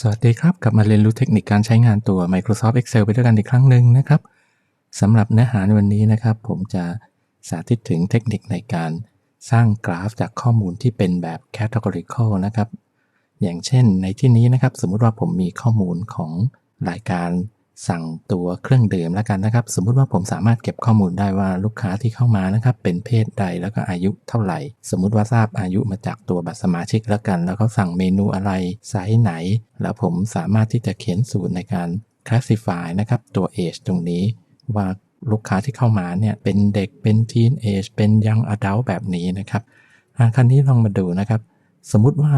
สวัสดีครับ กลับมาเรียนรู้เทคนิคการใช้งานตัว Microsoft Excel ไปด้วยกันอีกครั้งหนึ่งนะครับสำหรับเนื้อหาในวันนี้นะครับ ผมจะสาธิตถึงเทคนิคในการสร้างกราฟจากข้อมูลที่เป็นแบบ categorical นะครับ อย่างเช่นในที่นี้นะครับ สมมุติว่าผมมีข้อมูลของรายการ สั่งตัวเครื่องดื่มแล้วกันนะครับ สมมุติว่าผมสามารถเก็บข้อมูลได้ว่าลูกค้าที่เข้ามานะครับเป็นเพศใดแล้วก็อายุเท่าไหร่ สมมุติว่าทราบอายุมาจากตัวบัตรสมาชิกแล้วกัน แล้วก็สั่งเมนูอะไรไซส์ไหน แล้วผมสามารถที่จะเขียนสูตรในการ classify นะครับตัว age ตรงนี้ว่าลูกค้าที่เข้ามาเนี่ยเป็นเด็กเป็น teen age เป็น young adult แบบนี้นะครับอะครั้นี้ลองมาดูนะครับ สมมุติว่า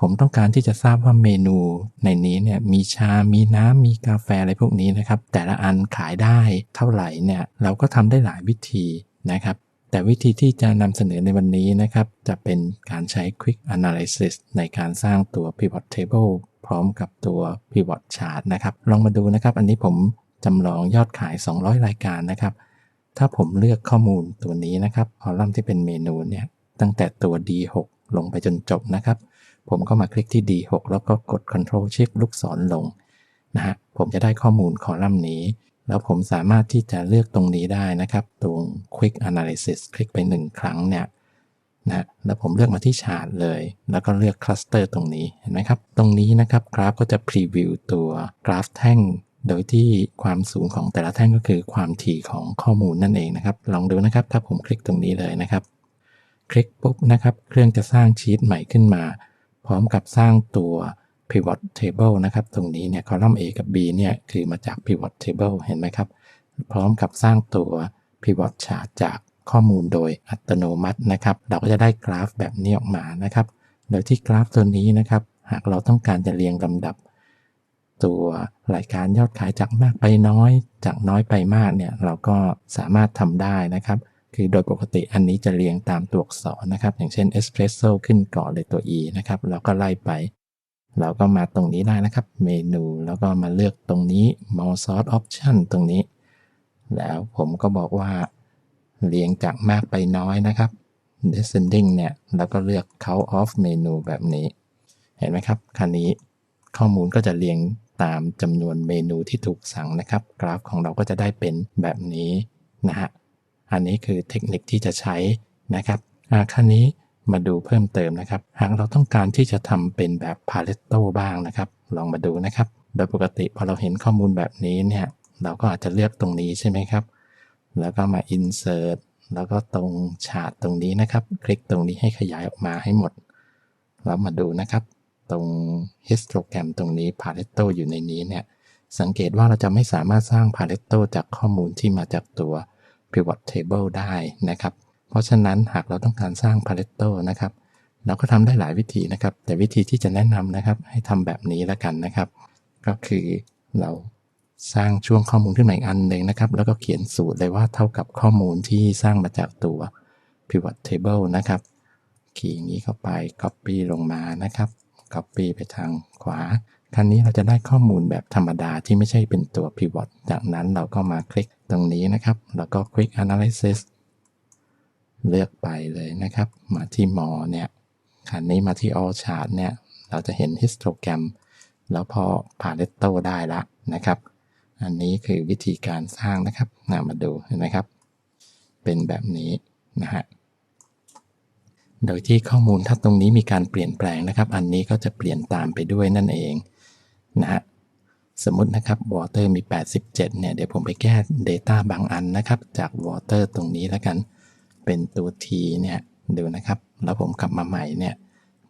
ผมต้องการที่จะทราบว่าเมนูในนี้เนี่ยมีชา มีน้ำ มีกาแฟอะไรพวกนี้นะครับ แต่ละอันขายได้เท่าไหร่เนี่ยเราก็ทำได้หลายวิธีนะครับ แต่วิธีที่จะนำเสนอในวันนี้นะครับ จะเป็นการใช้ Quick Analysis ในการสร้างตัว Pivot Table พร้อมกับตัว Pivot Chart นะครับ ลองมาดูนะครับ อันนี้ผมจำลองยอดขาย 200 รายการนะครับ ถ้าผมเลือกข้อมูลตัวนี้นะครับคอลัมน์ที่เป็นเมนูเนี่ยตั้งแต่ตัว D6 ลงไปจนจบนะครับ ผมก็มาคลิกที่ D6 แล้วก็กด Ctrl Shift ลูกศรลงนะฮะผมจะได้ข้อมูลคอลัมน์นี้ แล้วผมสามารถที่จะเลือกตรงนี้ได้นะครับ ตรง Quick Analysis คลิกไป 1 ครั้งเนี่ยนะแล้วผมเลือกมาที่ชาร์ตเลย แล้วก็เลือกคลัสเตอร์ตรงนี้เห็นไหมครับ ตรงนี้นะครับกราฟก็จะพรีวิวตัวกราฟแท่ง โดยที่ความสูงของแต่ละแท่งก็คือความถี่ของข้อมูลนั่นเองนะครับ ลองดูนะครับถ้าผมคลิกตรงนี้เลยนะครับ คลิกปุ๊บนะครับ เครื่องจะสร้างชีตใหม่ขึ้นมา พร้อมกับสร้างตัว pivot table นะครับ ตรงนี้เนี่ยคอลัมน์ A กับ B เนี่ยคือมาจาก pivot table เห็นไหมครับ พร้อมกับสร้างตัว pivot chart จากข้อมูลโดยอัตโนมัตินะครับ เราก็จะได้กราฟแบบนี้ออกมานะครับ โดยที่กราฟตัวนี้นะครับ หากเราต้องการจะเรียงลำดับ ตัวรายการยอดขายจากมากไปน้อย จากน้อยไปมากเนี่ยเราก็สามารถทำได้นะครับ คือโดยปกติอันนี้จะเรียงตามตัวอักษรนะครับ อย่างเช่น espresso ขึ้นก่อนเลยตัว e นะครับเราก็ไล่ไป เราก็มาตรงนี้ได้นะครับ เมนูแล้วก็มาเลือกตรงนี้ more sort option ตรงนี้ แล้วผมก็บอกว่าเรียงจากมากไปน้อยนะครับ descending เนี่ย แล้วก็เลือก count off เมนูแบบนี้ เห็นไหมครับคันนี้ข้อมูลก็จะเรียงตามจำนวนเมนูที่ถูกสั่งนะครับ กราฟของเราก็จะได้เป็นแบบนี้นะฮะ อันนี้คือเทคนิคที่จะใช้นะครับคราวนี้มาดูเพิ่มเติมนะครับ หากเราต้องการที่จะทำเป็นแบบ Pareto บ้างนะครับ ลองมาดูนะครับ โดยปกติพอเราเห็นข้อมูลแบบนี้เนี่ยเราก็อาจจะเลือกตรงนี้ใช่ไหมครับ แล้วก็มา insert แล้วก็ตรงฉาดตรงนี้นะครับ คลิกตรงนี้ให้ขยายออกมาให้หมด แล้วมาดูนะครับ ตรง histogram ตรงนี้ Pareto อยู่ในนี้เนี่ย สังเกตว่าเราจะไม่สามารถสร้าง Pareto จากข้อมูลที่มาจากตัว pivot table ได้นะครับ เพราะฉะนั้นหากเราต้องการสร้าง Pareto นะครับ เราก็ทำได้หลายวิธีนะครับ แต่วิธีที่จะแนะนำนะครับ ให้ทำแบบนี้แล้วกันนะครับ ก็คือเราสร้างช่วงข้อมูลขึ้นมาอีกอันหนึ่งนะครับ แล้วก็เขียนสูตรเลยว่าเท่ากับข้อมูลที่สร้างมาจากตัว pivot table นะครับขีอย่างนี้เข้าไป copy ลงมานะครับ copy ไปทางขวา ครั้นี้เราจะได้ข้อมูลแบบธรรมดาที่ไม่ใช่เป็นตัว pivot จากนั้นเราก็มาคลิกตรงนี้นะครับ แล้วก็ quick analysis เลือกไปเลยนะครับ มาที่ more เนี่ยครั้นี้มาที่ all chart เนี่ย เราจะเห็น histogram แล้วพอ Pareto ได้ละนะครับ อันนี้คือวิธีการสร้างนะครับนามาดูเห็นไหมครับ เป็นแบบนี้นะฮะโดยที่ข้อมูลถ้าตรงนี้มีการเปลี่ยนแปลงนะครับ อันนี้ก็จะเปลี่ยนตามไปด้วยนั่นเอง นะฮะสมมตินะครับ water มี 87 เนี่ย เดี๋ยวผมไปแก้ data บางอันนะครับ จาก water ตรงนี้แล้วกัน เป็นตัว t เนี่ยดูนะครับ แล้วผมกลับมาใหม่เนี่ย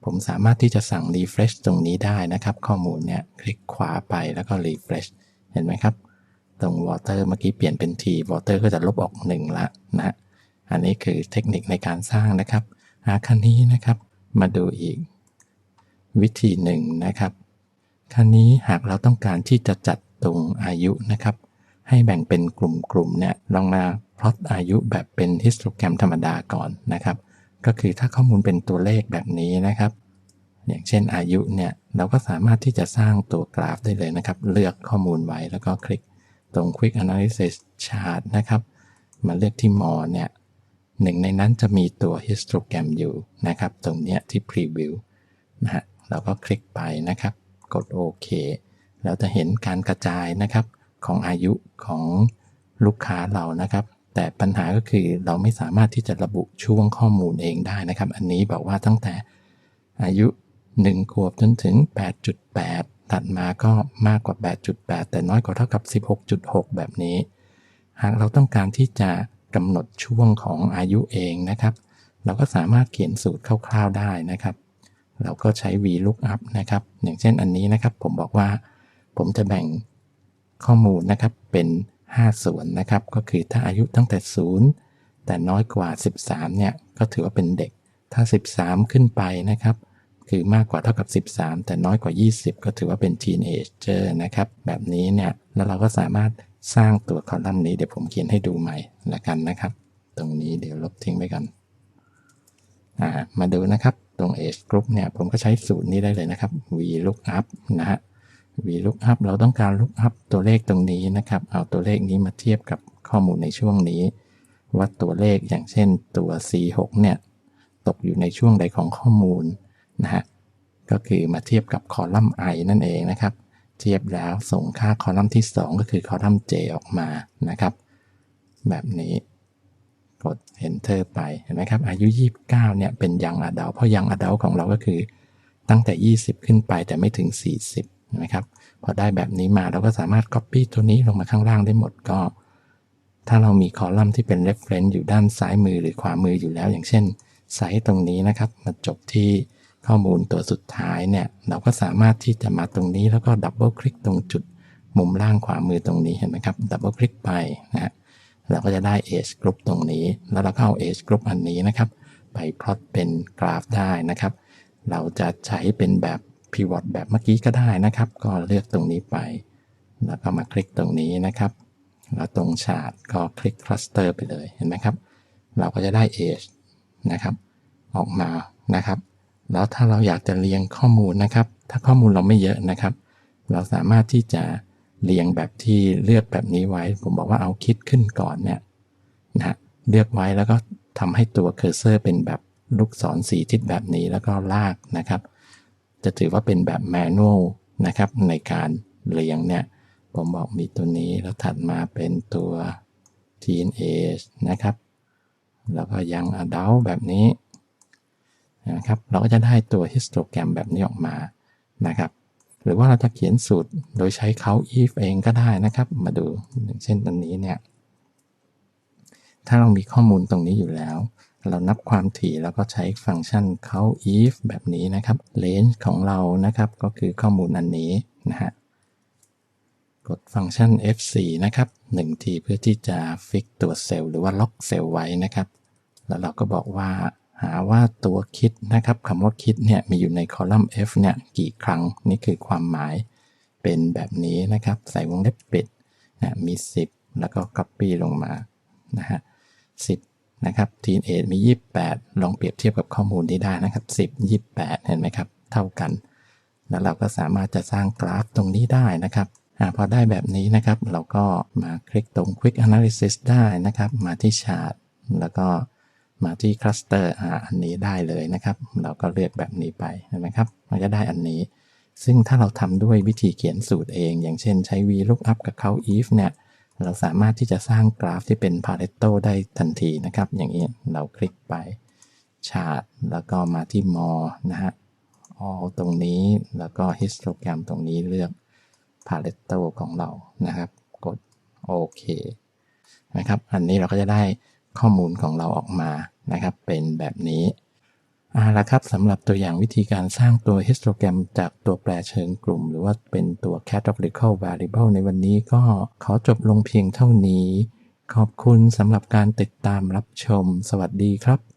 ผมสามารถที่จะสั่ง refresh ตรงนี้ได้นะครับ ข้อมูลเนี่ย คลิกขวาไปแล้วก็ refresh เห็นไหมครับ ตรง water เมื่อกี้เปลี่ยนเป็น t water ก็จะลบออก 1 ละนะฮะอันนี้คือเทคนิคในการสร้างนะครับอาคันนี้นะครับ มาดูอีกวิธีหนึ่งนะครับ คันนี้หากเราต้องการที่จะจัดตรงอายุนะครับ ให้แบ่งเป็นกลุ่มๆเนี่ยลองมาพลอตอายุแบบเป็นฮิสโตแกรมธรรมดาก่อนนะครับ ก็คือถ้าข้อมูลเป็นตัวเลขแบบนี้นะครับ อย่างเช่นอายุเนี่ยเราก็สามารถที่จะสร้างตัวกราฟได้เลยนะครับ เลือกข้อมูลไว้แล้วก็คลิกตรง Quick Analysis Chart นะครับ มาเลือกที่ More เนี่ยหนึ่งในนั้นจะมีตัว histogram อยู่นะครับ ตรงเนี้ยที่ preview นะฮะเราก็คลิกไปนะครับ กดโอเคเราจะเห็นการกระจายนะครับของอายุของลูกค้าเรานะครับ แต่ปัญหาก็คือเราไม่สามารถที่จะระบุช่วงข้อมูลเองได้นะครับ อันนี้บอกว่าตั้งแต่อายุ 1 ขวบจนถึง 8.8 ตัดมาก็มากกว่า 8.8 แต่น้อยกว่าเท่ากับ 16.6 แบบนี้ หากเราต้องการที่จะกำหนดช่วงของอายุเองนะครับ เราก็สามารถเขียนสูตรคร่าวๆได้นะครับ เราก็ใช้ VLOOKUP นะครับ อย่างเช่นอันนี้นะครับ ผมบอกว่า ผมจะแบ่งข้อมูลนะครับเป็น 5 ส่วนนะครับ ก็คือถ้าอายุตั้งแต่ 0 แต่น้อยกว่า 13 เนี่ย ก็ถือว่าเป็นเด็ก ถ้า 13 ขึ้นไปนะครับ คือมากกว่าเท่ากับ 13 แต่น้อยกว่า 20 ก็ถือว่าเป็น teenager นะครับ แบบนี้เนี่ย แล้วเราก็สามารถสร้างตัวคอลัมน์นี้เดี๋ยวผมเขียนให้ดูใหม่ละกันนะครับ ตรงนี้เดี๋ยวลบทิ้งไปกัน มาดูนะครับ ตรง age group เนี่ยผมก็ใช้สูตรนี้ได้เลยนะครับ VLOOKUP นะฮะ VLOOKUP เราต้องการ lookup ตัวเลขตรงนี้นะครับ เอาตัวเลขนี้มาเทียบกับข้อมูลในช่วงนี้ ว่าตัวเลขอย่างเช่นตัว C6 เนี่ยตกอยู่ในช่วงใดของข้อมูลนะฮะก็คือมาเทียบกับคอลัมน์ i นั่นเองนะครับ เทียบแล้วส่งค่าคอลัมน์ที่ 2 ก็คือคอลัมน์ j ออกมานะครับ แบบนี้ กด enter ไปเห็นไหมครับ อายุ 29เนี่ยเป็นยังอดัลเพราะยังอดัลของเราก็คือ ตั้งแต่ 20 ขึ้นไปแต่ไม่ถึง 40นะครับพอได้แบบนี้มาเราก็สามารถ Copy ตัวนี้ลงมาข้างล่างได้หมดก็ ถ้าเรามีคอลัมน์ที่เป็น reference อยู่ด้านซ้ายมือหรือขวามืออยู่แล้ว อย่างเช่นไซต์ตรงนี้นะครับ มาจบที่ข้อมูลตัวสุดท้ายเนี่ย เราก็สามารถที่จะมาตรงนี้แล้วก็ดับเบิลคลิกตรงจุดมุมล่างขวามือตรงนี้เห็นไหมครับดับเบิลคลิกไปนะฮะ เราก็จะได้ age group ตรงนี้ แล้วเราก็เอา age group อันนี้นะครับ ไปพลอตเป็นกราฟได้นะครับ เราจะใช้เป็นแบบ pivot แบบเมื่อกี้ก็ได้นะครับ ก็เลือกตรงนี้ไป แล้วก็มาคลิกตรงนี้นะครับ แล้วตรงชาร์ตก็คลิก cluster ไปเลย เห็นไหมครับ เราก็จะได้ age นะครับ ออกมานะครับ แล้วถ้าเราอยากจะเรียงข้อมูลนะครับ ถ้าข้อมูลเราไม่เยอะนะครับ เราสามารถที่จะ เรียงแบบที่เลือกแบบนี้ไว้ ผมบอกว่าเอาคิดขึ้นก่อนเนี่ยนะเลือกไว้แล้วก็ทำให้ตัวเคอร์เซอร์เป็นแบบลูกศรสีทิศแบบนี้แล้วก็ลากนะครับ จะถือว่าเป็นแบบแมนนวลนะครับในการเรียงเนี่ย ผมบอกมีตัวนี้แล้วถัดมาเป็นตัว teenage นะครับ แล้วก็ยัง adult แบบนี้นะครับ เราก็จะได้ตัว histogram แบบนี้ออกมานะครับ หรือว่าเราจะเขียนสูตรโดยใช้เขา if เองก็ได้นะครับ มาดูอย่างเช่นตัวนี้เนี่ย ถ้าเรามีข้อมูลตรงนี้อยู่แล้ว เรานับความถี่แล้วก็ใช้ฟังก์ชันเขา if แบบนี้นะครับ range ของเรานะครับ ก็คือข้อมูลอันนี้นะฮะ กดฟังก์ชัน f4 นะครับ1ทีเพื่อที่จะฟิกตัวเซลล์หรือว่าล็อกเซลล์ไว้นะครับ แล้วเราก็บอกว่า หาว่าตัวคิดนะครับคำว่าคิดเนี่ยมีอยู่ในคอลัมน์ f เนี่ยกี่ครั้งนี่คือความหมายเป็นแบบนี้นะครับ ใส่วงเล็บปิดนะมี 10 แล้วก็ copy ลงมานะฮะ10นะครับทีนเอมี 28 ลองเปรียบเทียบกับข้อมูลที่ได้นะครับ 10 28 เห็นไหมครับ เท่ากัน แล้วเราก็สามารถจะสร้างกราฟตรงนี้ได้นะครับอพอได้แบบนี้นะครับ เราก็มาคลิกตรง Quick Analysis ได้นะครับ มาที่ Chart แล้วก็ มาที่ Cluster อ่าอันนี้ได้เลยนะครับ เราก็เลือกแบบนี้ไปนไหมครับ มันจะได้อันนี้ ซึ่งถ้าเราทำด้วยวิธีเขียนสูตรเอง อย่างเช่นใช้ VLOOKUP กับ count if เนี่ย เราสามารถที่จะสร้างกราฟที่เป็นพาเรตโตได้ทันทีนะครับ อย่างนี้เราคลิกไปชาร์ตแล้วก็มาที่มอนะฮะออตรงนี้แล้วก็ฮิสโตแกรมตรงนี้เลือกพาเรตโตของเรานะครับ กดโอเคนะครับ อันนี้เราก็จะได้ ข้อมูลของเราออกมานะครับ เป็นแบบนี้เอาละครับสำหรับตัวอย่างวิธีการสร้างตัว histogram จากตัวแปรเชิงกลุ่ม หรือว่าเป็นตัว categorical variable ในวันนี้ก็ขอจบลงเพียงเท่านี้ ขอบคุณสำหรับการติดตามรับชม สวัสดีครับ